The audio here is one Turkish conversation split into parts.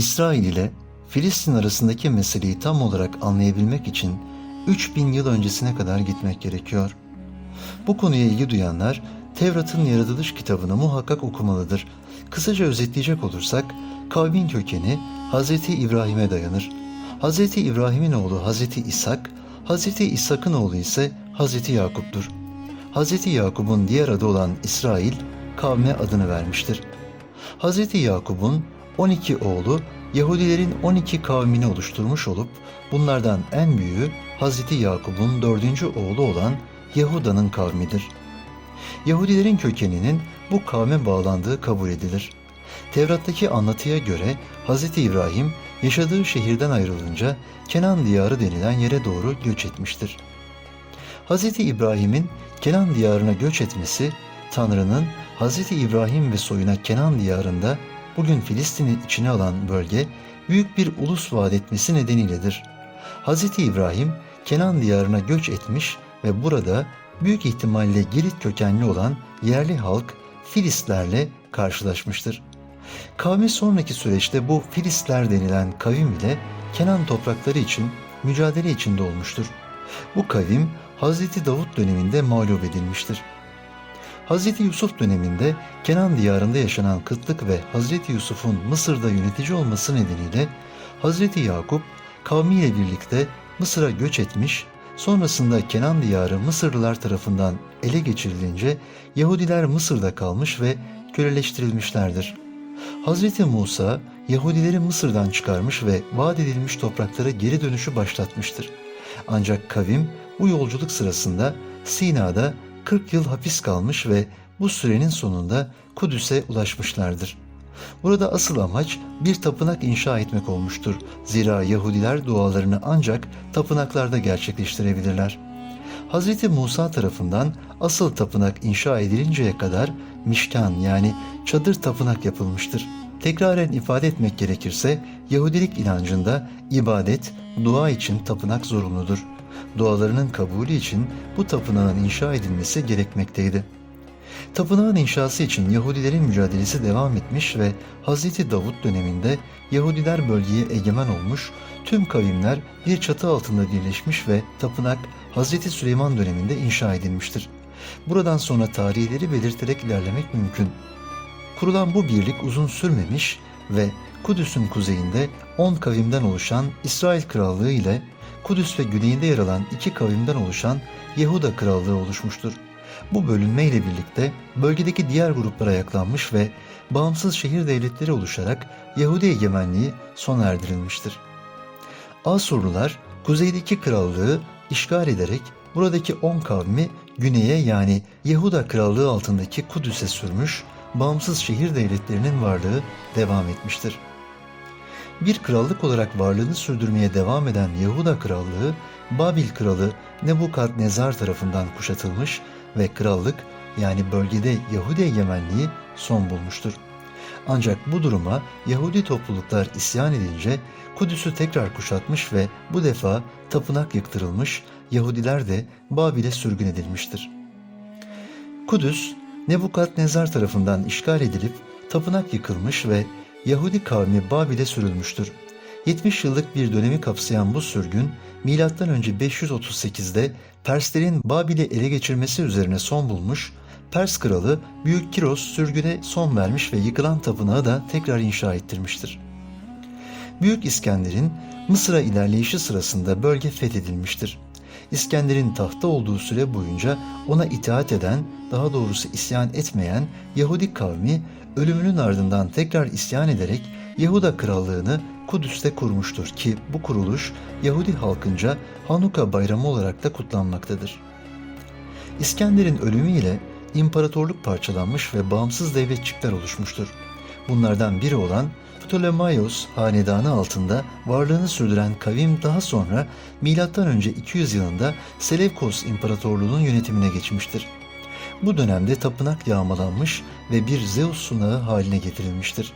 İsrail ile Filistin arasındaki meseleyi tam olarak anlayabilmek için 3000 yıl öncesine kadar gitmek gerekiyor. Bu konuya ilgi duyanlar Tevrat'ın yaratılış kitabını muhakkak okumalıdır. Kısaca özetleyecek olursak kavmin kökeni Hz. İbrahim'e dayanır. Hz. İbrahim'in oğlu Hz. İshak, Hz. İshak'ın oğlu ise Hz. Yakup'tur. Hz. Yakup'un diğer adı olan İsrail, kavme adını vermiştir. Hz. Yakup'un 12 oğlu Yahudilerin 12 kavmini oluşturmuş olup bunlardan en büyüğü Hz. Yakup'un dördüncü oğlu olan Yahuda'nın kavmidir. Yahudilerin kökeninin bu kavme bağlandığı kabul edilir. Tevrat'taki anlatıya göre Hz. İbrahim yaşadığı şehirden ayrılınca Kenan diyarı denilen yere doğru göç etmiştir. Hz. İbrahim'in Kenan diyarına göç etmesi, Tanrı'nın Hz. İbrahim ve soyuna Kenan diyarında bugün Filistin'i içine alan bölge büyük bir ulus vaat etmesi nedeniyledir. Hz. İbrahim Kenan diyarına göç etmiş ve burada büyük ihtimalle Girit kökenli olan yerli halk Filistlerle karşılaşmıştır. Kavmi sonraki süreçte bu Filistler denilen kavim ile Kenan toprakları için mücadele içinde olmuştur. Bu kavim Hz. Davut döneminde mağlup edilmiştir. Hz. Yusuf döneminde Kenan diyarında yaşanan kıtlık ve Hz. Yusuf'un Mısır'da yönetici olması nedeniyle Hz. Yakup kavmiyle birlikte Mısır'a göç etmiş, sonrasında Kenan diyarı Mısırlılar tarafından ele geçirilince Yahudiler Mısır'da kalmış ve köleleştirilmişlerdir. Hz. Musa Yahudileri Mısır'dan çıkarmış ve vaat edilmiş topraklara geri dönüşü başlatmıştır. Ancak kavim bu yolculuk sırasında Sina'da 40 yıl hapis kalmış ve bu sürenin sonunda Kudüs'e ulaşmışlardır. Burada asıl amaç bir tapınak inşa etmek olmuştur. Zira Yahudiler dualarını ancak tapınaklarda gerçekleştirebilirler. Hz. Musa tarafından asıl tapınak inşa edilinceye kadar mişkan yani çadır tapınak yapılmıştır. Tekraren ifade etmek gerekirse Yahudilik inancında ibadet, dua için tapınak zorunludur. Dualarının kabulü için bu tapınağın inşa edilmesi gerekmekteydi. Tapınağın inşası için Yahudilerin mücadelesi devam etmiş ve Hz. Davut döneminde Yahudiler bölgeye egemen olmuş, tüm kavimler bir çatı altında birleşmiş ve tapınak Hz. Süleyman döneminde inşa edilmiştir. Buradan sonra tarihleri belirterek ilerlemek mümkün. Kurulan bu birlik uzun sürmemiş ve Kudüs'ün kuzeyinde 10 kavimden oluşan İsrail Krallığı ile Kudüs ve güneyinde yer alan iki kavimden oluşan Yehuda Krallığı oluşmuştur. Bu bölünmeyle birlikte bölgedeki diğer gruplara ayaklanmış ve bağımsız şehir devletleri oluşarak Yahudi egemenliği sona erdirilmiştir. Asurlular kuzeydeki krallığı işgal ederek buradaki 10 kavmi güneye yani Yehuda krallığı altındaki Kudüs'e sürmüş, bağımsız şehir devletlerinin varlığı devam etmiştir. Bir krallık olarak varlığını sürdürmeye devam eden Yehuda krallığı, Babil kralı Nebukadnezar tarafından kuşatılmış ve krallık yani bölgede Yahudi egemenliği son bulmuştur. Ancak bu duruma Yahudi topluluklar isyan edince Kudüs'ü tekrar kuşatmış ve bu defa tapınak yıktırılmış, Yahudiler de Babil'e sürgün edilmiştir. Kudüs, Nebukadnezar tarafından işgal edilip tapınak yıkılmış ve Yahudi kavmi Babil'e sürülmüştür. 70 yıllık bir dönemi kapsayan bu sürgün, M.Ö. 538'de Perslerin Babil'i ele geçirmesi üzerine son bulmuş, Pers kralı Büyük Kiros sürgüne son vermiş ve yıkılan tapınağı da tekrar inşa ettirmiştir. Büyük İskender'in Mısır'a ilerleyişi sırasında bölge fethedilmiştir. İskender'in tahta olduğu süre boyunca ona itaat eden, daha doğrusu isyan etmeyen Yahudi kavmi ölümünün ardından tekrar isyan ederek Yahuda krallığını Kudüs'te kurmuştur ki bu kuruluş Yahudi halkınca Hanuka bayramı olarak da kutlanmaktadır. İskender'in ölümüyle imparatorluk parçalanmış ve bağımsız devletçikler oluşmuştur. Bunlardan biri olan Ptolemaios hanedanı altında varlığını sürdüren kavim daha sonra M.Ö. 200 yılında Selevkos İmparatorluğu'nun yönetimine geçmiştir. Bu dönemde tapınak yağmalanmış ve bir Zeus sunağı haline getirilmiştir.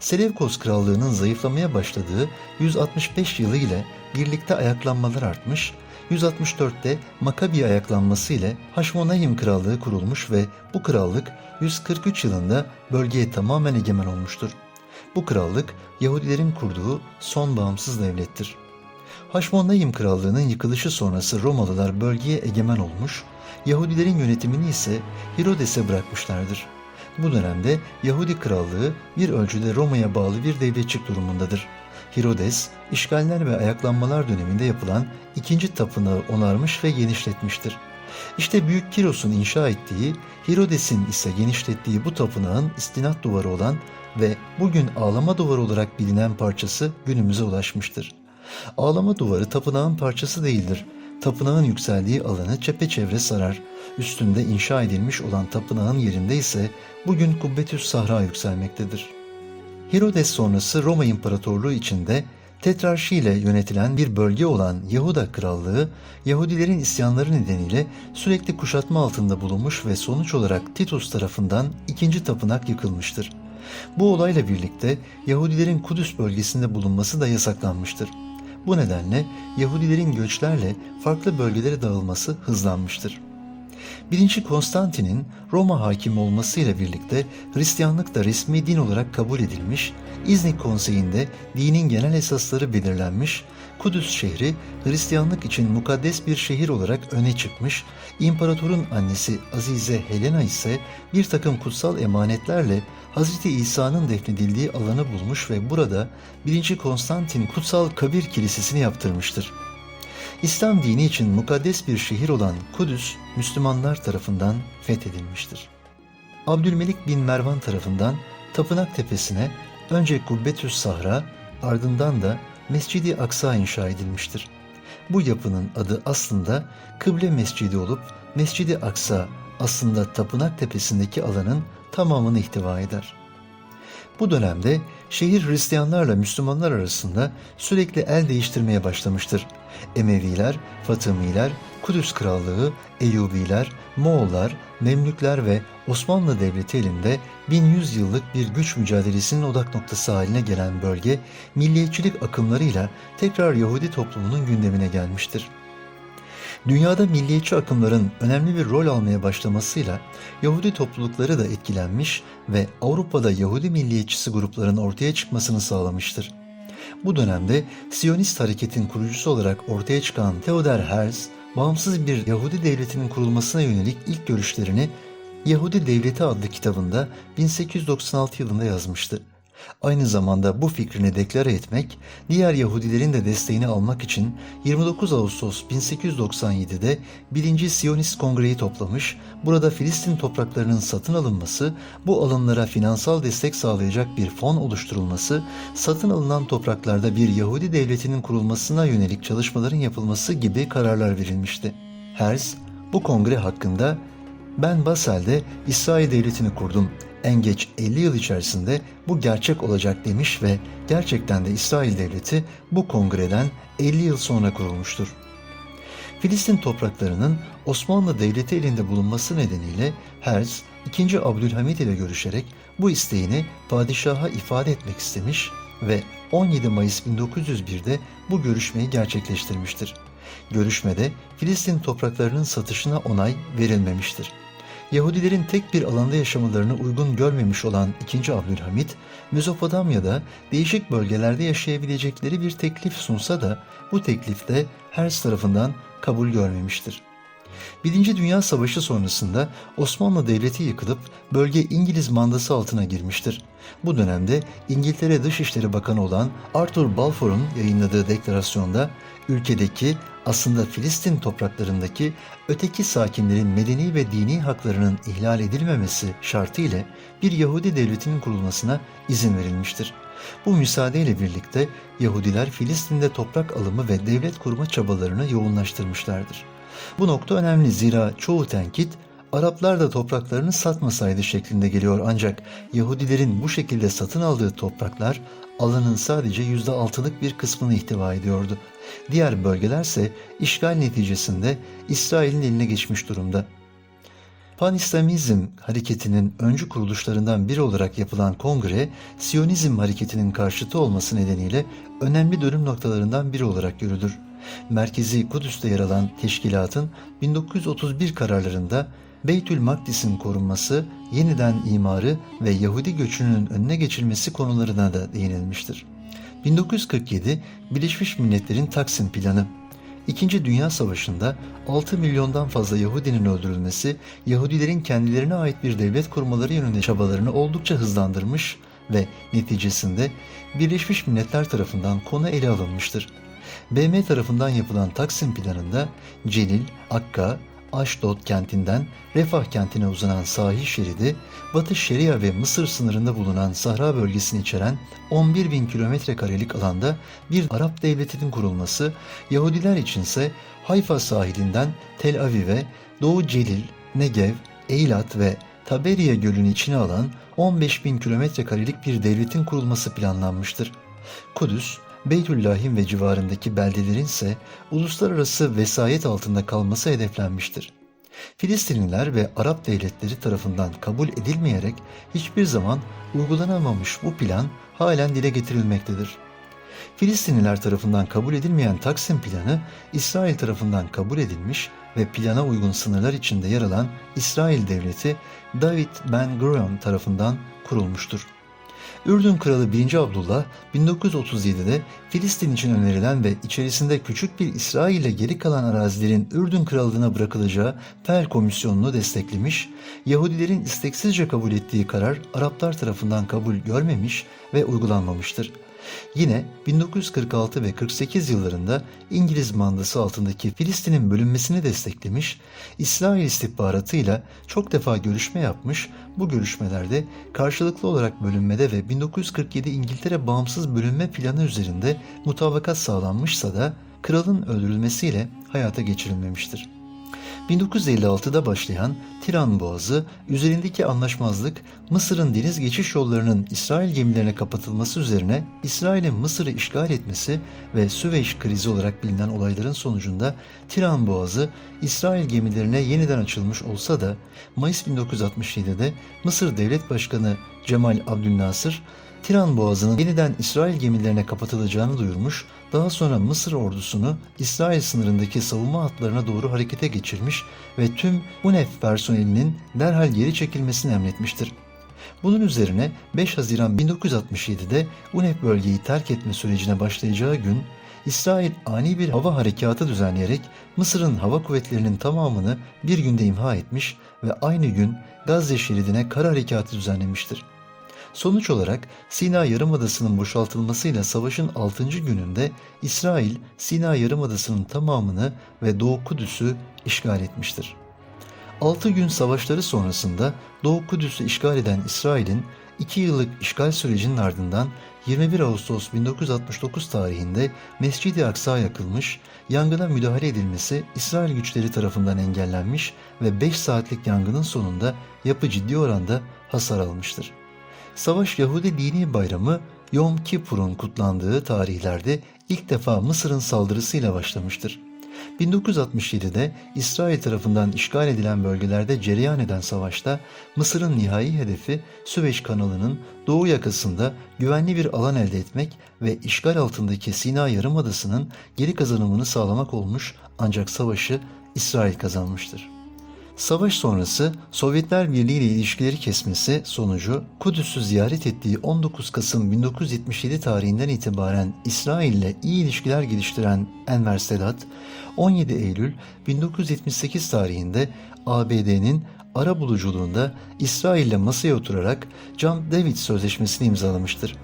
Selevkos Krallığı'nın zayıflamaya başladığı 165 yılı ile birlikte ayaklanmalar artmış, 164'te Makabi ayaklanması ile Haşmonahim Krallığı kurulmuş ve bu krallık 143 yılında bölgeye tamamen egemen olmuştur. Bu krallık Yahudilerin kurduğu son bağımsız devlettir. Haşmonayim Krallığı'nın yıkılışı sonrası Romalılar bölgeye egemen olmuş, Yahudilerin yönetimini ise Herodes'e bırakmışlardır. Bu dönemde Yahudi Krallığı bir ölçüde Roma'ya bağlı bir devletçik durumundadır. Herodes, işgaller ve ayaklanmalar döneminde yapılan ikinci tapınağı onarmış ve genişletmiştir. İşte Büyük Kiros'un inşa ettiği, Herodes'in ise genişlettiği bu tapınağın istinat duvarı olan ve bugün ağlama duvarı olarak bilinen parçası günümüze ulaşmıştır. Ağlama duvarı tapınağın parçası değildir. Tapınağın yükseldiği alanı çepeçevre sarar. Üstünde inşa edilmiş olan tapınağın yerinde ise bugün Kubbetüs Sahra yükselmektedir. Herodes sonrası Roma İmparatorluğu içinde Tetrarşi ile yönetilen bir bölge olan Yahuda Krallığı, Yahudilerin isyanları nedeniyle sürekli kuşatma altında bulunmuş ve sonuç olarak Titus tarafından ikinci tapınak yıkılmıştır. Bu olayla birlikte Yahudilerin Kudüs bölgesinde bulunması da yasaklanmıştır. Bu nedenle Yahudilerin göçlerle farklı bölgelere dağılması hızlanmıştır. 1. Konstantin'in Roma hakimi olmasıyla birlikte Hristiyanlık da resmi din olarak kabul edilmiş, İznik Konseyi'nde dinin genel esasları belirlenmiş, Kudüs şehri Hristiyanlık için mukaddes bir şehir olarak öne çıkmış, İmparatorun annesi Azize Helena ise bir takım kutsal emanetlerle Hz. İsa'nın defnedildiği alanı bulmuş ve burada 1. Konstantin Kutsal Kabir Kilisesi'ni yaptırmıştır. İslam dini için mukaddes bir şehir olan Kudüs, Müslümanlar tarafından fethedilmiştir. Abdülmelik bin Mervan tarafından Tapınak Tepesi'ne önce Kubbetüs Sahra, ardından da Mescidi Aksa inşa edilmiştir. Bu yapının adı aslında Kıble Mescidi olup Mescidi Aksa aslında Tapınak Tepesi'ndeki alanın tamamını ihtiva eder. Bu dönemde şehir Hristiyanlarla Müslümanlar arasında sürekli el değiştirmeye başlamıştır. Emeviler, Fatımiler, Kudüs Krallığı, Eyyubiler, Moğollar, Memlükler ve Osmanlı Devleti elinde 1100 yıllık bir güç mücadelesinin odak noktası haline gelen bölge, milliyetçilik akımlarıyla tekrar Yahudi toplumunun gündemine gelmiştir. Dünyada milliyetçi akımların önemli bir rol almaya başlamasıyla Yahudi toplulukları da etkilenmiş ve Avrupa'da Yahudi milliyetçisi grupların ortaya çıkmasını sağlamıştır. Bu dönemde Siyonist hareketin kurucusu olarak ortaya çıkan Theodor Herzl, bağımsız bir Yahudi devletinin kurulmasına yönelik ilk görüşlerini Yahudi Devleti adlı kitabında 1896 yılında yazmıştı. Aynı zamanda bu fikrini deklare etmek, diğer Yahudilerin de desteğini almak için 29 Ağustos 1897'de 1. Siyonist Kongre'yi toplamış, burada Filistin topraklarının satın alınması, bu alanlara finansal destek sağlayacak bir fon oluşturulması, satın alınan topraklarda bir Yahudi devletinin kurulmasına yönelik çalışmaların yapılması gibi kararlar verilmişti. Herzl, bu kongre hakkında ben Basel'de İsrail devletini kurdum. En geç 50 yıl içerisinde bu gerçek olacak demiş ve gerçekten de İsrail devleti bu kongreden 50 yıl sonra kurulmuştur. Filistin topraklarının Osmanlı Devleti elinde bulunması nedeniyle Herzl 2. Abdülhamit ile görüşerek bu isteğini padişaha ifade etmek istemiş ve 17 Mayıs 1901'de bu görüşmeyi gerçekleştirmiştir. Görüşmede Filistin topraklarının satışına onay verilmemiştir. Yahudilerin tek bir alanda yaşamalarını uygun görmemiş olan 2. Abdülhamit, Mezopotamya'da değişik bölgelerde yaşayabilecekleri bir teklif sunsa da bu teklif de her tarafından kabul görmemiştir. Birinci Dünya Savaşı sonrasında Osmanlı Devleti yıkılıp bölge İngiliz mandası altına girmiştir. Bu dönemde İngiltere Dışişleri Bakanı olan Arthur Balfour'un yayınladığı deklarasyonda ülkedeki aslında Filistin topraklarındaki öteki sakinlerin medeni ve dini haklarının ihlal edilmemesi şartı ile bir Yahudi devletinin kurulmasına izin verilmiştir. Bu müsaadeyle birlikte Yahudiler Filistin'de toprak alımı ve devlet kurma çabalarını yoğunlaştırmışlardır. Bu nokta önemli zira çoğu tenkit Araplar da topraklarını satmasaydı şeklinde geliyor ancak Yahudilerin bu şekilde satın aldığı topraklar alanın sadece %6'lık bir kısmını ihtiva ediyordu. Diğer bölgelerse işgal neticesinde İsrail'in eline geçmiş durumda. Pan-İslamizm hareketinin öncü kuruluşlarından biri olarak yapılan kongre, Siyonizm hareketinin karşıtı olması nedeniyle önemli dönüm noktalarından biri olarak görülür. Merkezi Kudüs'te yer alan teşkilatın 1931 kararlarında Beytül Makdis'in korunması, yeniden imarı ve Yahudi göçünün önüne geçilmesi konularına da değinilmiştir. 1947 Birleşmiş Milletler'in Taksim Planı İkinci Dünya Savaşı'nda 6 milyondan fazla Yahudinin öldürülmesi, Yahudilerin kendilerine ait bir devlet kurmaları yönünde çabalarını oldukça hızlandırmış ve neticesinde Birleşmiş Milletler tarafından konu ele alınmıştır. BM tarafından yapılan Taksim planında Celil, Akka, Aşdod kentinden Refah kentine uzanan sahil şeridi, Batı Şeria ve Mısır sınırında bulunan Sahra bölgesini içeren 11 bin kilometre karelik alanda bir Arap devletinin kurulması, Yahudiler içinse Hayfa sahilinden Tel Aviv'e, Doğu Celil, Negev, Eilat ve Taberiye gölünü içine alan 15 bin kilometre karelik bir devletin kurulması planlanmıştır. Kudüs, Beytüllahim ve civarındaki beldelerin ise uluslararası vesayet altında kalması hedeflenmiştir. Filistinliler ve Arap devletleri tarafından kabul edilmeyerek hiçbir zaman uygulanamamış bu plan halen dile getirilmektedir. Filistinliler tarafından kabul edilmeyen Taksim planı İsrail tarafından kabul edilmiş ve plana uygun sınırlar içinde yer alan İsrail devleti David Ben Gurion tarafından kurulmuştur. Ürdün Kralı 1. Abdullah 1937'de Filistin için önerilen ve içerisinde küçük bir İsrail ile geri kalan arazilerin Ürdün Krallığına bırakılacağı Pel Komisyonu'nu desteklemiş, Yahudilerin isteksizce kabul ettiği karar Araplar tarafından kabul görmemiş ve uygulanmamıştır. Yine 1946 ve 48 yıllarında İngiliz mandası altındaki Filistin'in bölünmesini desteklemiş, İsrail istihbaratıyla çok defa görüşme yapmış, bu görüşmelerde karşılıklı olarak bölünmede ve 1947 İngiltere bağımsız bölünme planı üzerinde mutabakat sağlanmışsa da kralın öldürülmesiyle hayata geçirilmemiştir. 1956'da başlayan Tiran Boğazı üzerindeki anlaşmazlık Mısır'ın deniz geçiş yollarının İsrail gemilerine kapatılması üzerine İsrail'in Mısır'ı işgal etmesi ve Süveyş krizi olarak bilinen olayların sonucunda Tiran Boğazı İsrail gemilerine yeniden açılmış olsa da Mayıs 1967'de Mısır Devlet Başkanı Cemal Abdülnasır Tiran Boğazı'nın yeniden İsrail gemilerine kapatılacağını duyurmuş, daha sonra Mısır ordusunu İsrail sınırındaki savunma hatlarına doğru harekete geçirmiş ve tüm UNEF personelinin derhal geri çekilmesini emretmiştir. Bunun üzerine 5 Haziran 1967'de UNEF bölgeyi terk etme sürecine başlayacağı gün İsrail ani bir hava harekatı düzenleyerek Mısır'ın hava kuvvetlerinin tamamını bir günde imha etmiş ve aynı gün Gazze şeridine kara harekatı düzenlemiştir. Sonuç olarak Sina Yarımadası'nın boşaltılmasıyla savaşın 6. gününde İsrail Sina Yarımadası'nın tamamını ve Doğu Kudüs'ü işgal etmiştir. 6 gün savaşları sonrasında Doğu Kudüs'ü işgal eden İsrail'in 2 yıllık işgal sürecinin ardından 21 Ağustos 1969 tarihinde Mescid-i Aksa yakılmış, yangına müdahale edilmesi İsrail güçleri tarafından engellenmiş ve 5 saatlik yangının sonunda yapı ciddi oranda hasar almıştır. Savaş Yahudi dini bayramı Yom Kippur'un kutlandığı tarihlerde ilk defa Mısır'ın saldırısıyla başlamıştır. 1967'de İsrail tarafından işgal edilen bölgelerde cereyan eden savaşta Mısır'ın nihai hedefi Süveyş kanalının doğu yakasında güvenli bir alan elde etmek ve işgal altındaki Sina Yarımadası'nın geri kazanımını sağlamak olmuş ancak savaşı İsrail kazanmıştır. Savaş sonrası Sovyetler Birliği ile ilişkileri kesmesi sonucu Kudüs'ü ziyaret ettiği 19 Kasım 1977 tarihinden itibaren İsrail ile iyi ilişkiler geliştiren Enver Sedat, 17 Eylül 1978 tarihinde ABD'nin ara buluculuğunda İsrail ile masaya oturarak Camp David Sözleşmesi'ni imzalamıştır.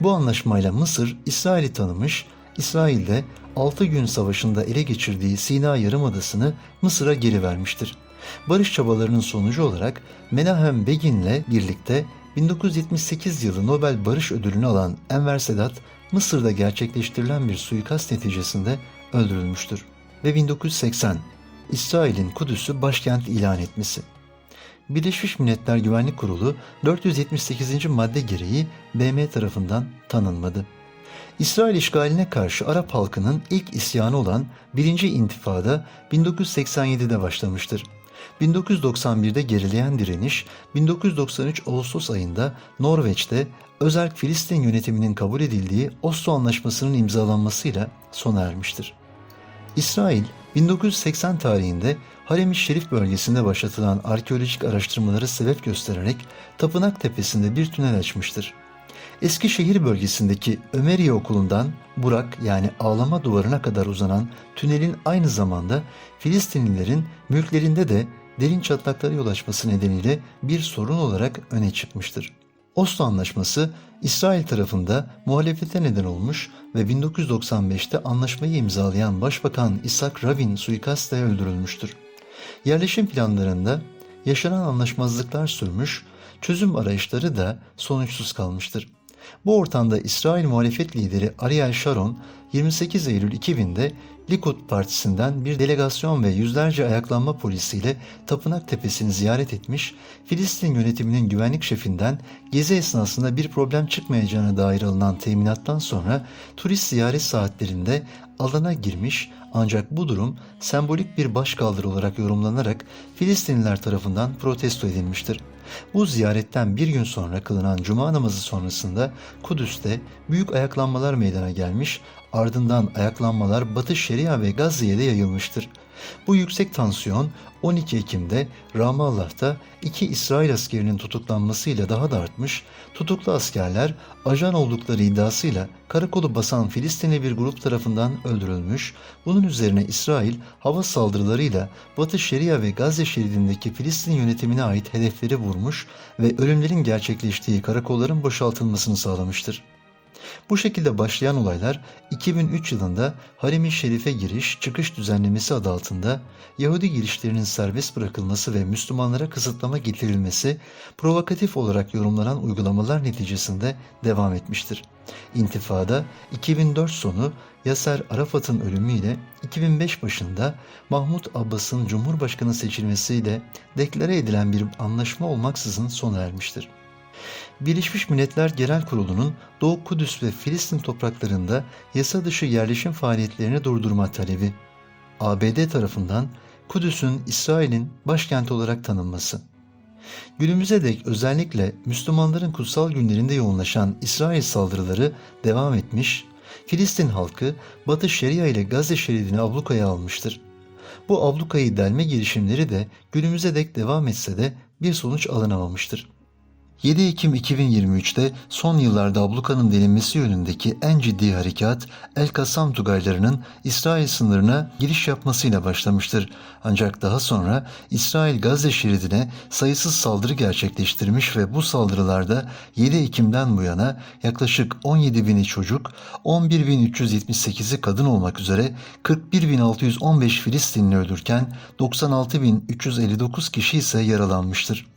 Bu anlaşmayla Mısır İsrail'i tanımış, İsrail de 6 gün savaşında ele geçirdiği Sina Yarımadası'nı Mısır'a geri vermiştir. Barış çabalarının sonucu olarak Menahem Begin'le birlikte 1978 yılı Nobel Barış Ödülünü alan Enver Sedat, Mısır'da gerçekleştirilen bir suikast neticesinde öldürülmüştür. Ve 1980, İsrail'in Kudüs'ü başkent ilan etmesi. Birleşmiş Milletler Güvenlik Kurulu 478. madde gereği BM tarafından tanınmadı. İsrail işgaline karşı Arap halkının ilk isyanı olan 1. İntifada 1987'de başlamıştır. 1991'de gerileyen direniş 1993 Ağustos ayında Norveç'te özerk Filistin yönetiminin kabul edildiği Oslo Anlaşması'nın imzalanmasıyla sona ermiştir. İsrail 1980 tarihinde Harem-i Şerif bölgesinde başlatılan arkeolojik araştırmaları sebep göstererek Tapınak Tepesi'nde bir tünel açmıştır. Eskişehir bölgesindeki Ömeriye Okulu'ndan Burak yani ağlama duvarına kadar uzanan tünelin aynı zamanda Filistinlilerin mülklerinde de derin çatlaklara yol açması nedeniyle bir sorun olarak öne çıkmıştır. Oslo Anlaşması İsrail tarafında muhalefete neden olmuş ve 1995'te anlaşmayı imzalayan Başbakan İshak Rabin suikastle öldürülmüştür. Yerleşim planlarında yaşanan anlaşmazlıklar sürmüş, çözüm arayışları da sonuçsuz kalmıştır. Bu ortamda İsrail muhalefet lideri Ariel Sharon 28 Eylül 2000'de Likud partisinden bir delegasyon ve yüzlerce ayaklanma polisiyle Tapınak Tepesi'ni ziyaret etmiş, Filistin yönetiminin güvenlik şefinden gezi esnasında bir problem çıkmayacağına dair alınan teminattan sonra turist ziyaret saatlerinde alana girmiş ancak bu durum sembolik bir başkaldırı olarak yorumlanarak Filistinliler tarafından protesto edilmiştir. Bu ziyaretten bir gün sonra kılınan cuma namazı sonrasında Kudüs'te büyük ayaklanmalar meydana gelmiş, ardından ayaklanmalar Batı Şeria ve Gazze'ye de yayılmıştır. Bu yüksek tansiyon 12 Ekim'de Ramallah'ta iki İsrail askerinin tutuklanmasıyla daha da artmış, tutuklu askerler ajan oldukları iddiasıyla karakolu basan Filistinli bir grup tarafından öldürülmüş, bunun üzerine İsrail hava saldırılarıyla Batı Şeria ve Gazze şeridindeki Filistin yönetimine ait hedefleri vurmuş ve ölümlerin gerçekleştiği karakolların boşaltılmasını sağlamıştır. Bu şekilde başlayan olaylar 2003 yılında Harem-i Şerif'e giriş çıkış düzenlemesi adı altında Yahudi girişlerinin serbest bırakılması ve Müslümanlara kısıtlama getirilmesi provokatif olarak yorumlanan uygulamalar neticesinde devam etmiştir. İntifada 2004 sonu Yaser Arafat'ın ölümüyle 2005 başında Mahmut Abbas'ın Cumhurbaşkanı seçilmesiyle deklare edilen bir anlaşma olmaksızın sona ermiştir. Birleşmiş Milletler Genel Kurulu'nun Doğu Kudüs ve Filistin topraklarında yasa dışı yerleşim faaliyetlerini durdurma talebi. ABD tarafından Kudüs'ün İsrail'in başkenti olarak tanınması. Günümüze dek özellikle Müslümanların kutsal günlerinde yoğunlaşan İsrail saldırıları devam etmiş, Filistin halkı Batı Şeria ile Gazze şeridini ablukaya almıştır. Bu ablukayı delme girişimleri de günümüze dek devam etse de bir sonuç alınamamıştır. 7 Ekim 2023'te son yıllarda ablukanın delinmesi yönündeki en ciddi harekat El Kassam Tugaylarının İsrail sınırına giriş yapmasıyla başlamıştır. Ancak daha sonra İsrail Gazze şeridine sayısız saldırı gerçekleştirmiş ve bu saldırılarda 7 Ekim'den bu yana yaklaşık 17 bini çocuk, 11.378'i kadın olmak üzere 41.615 Filistinli öldürken 96.359 kişi ise yaralanmıştır.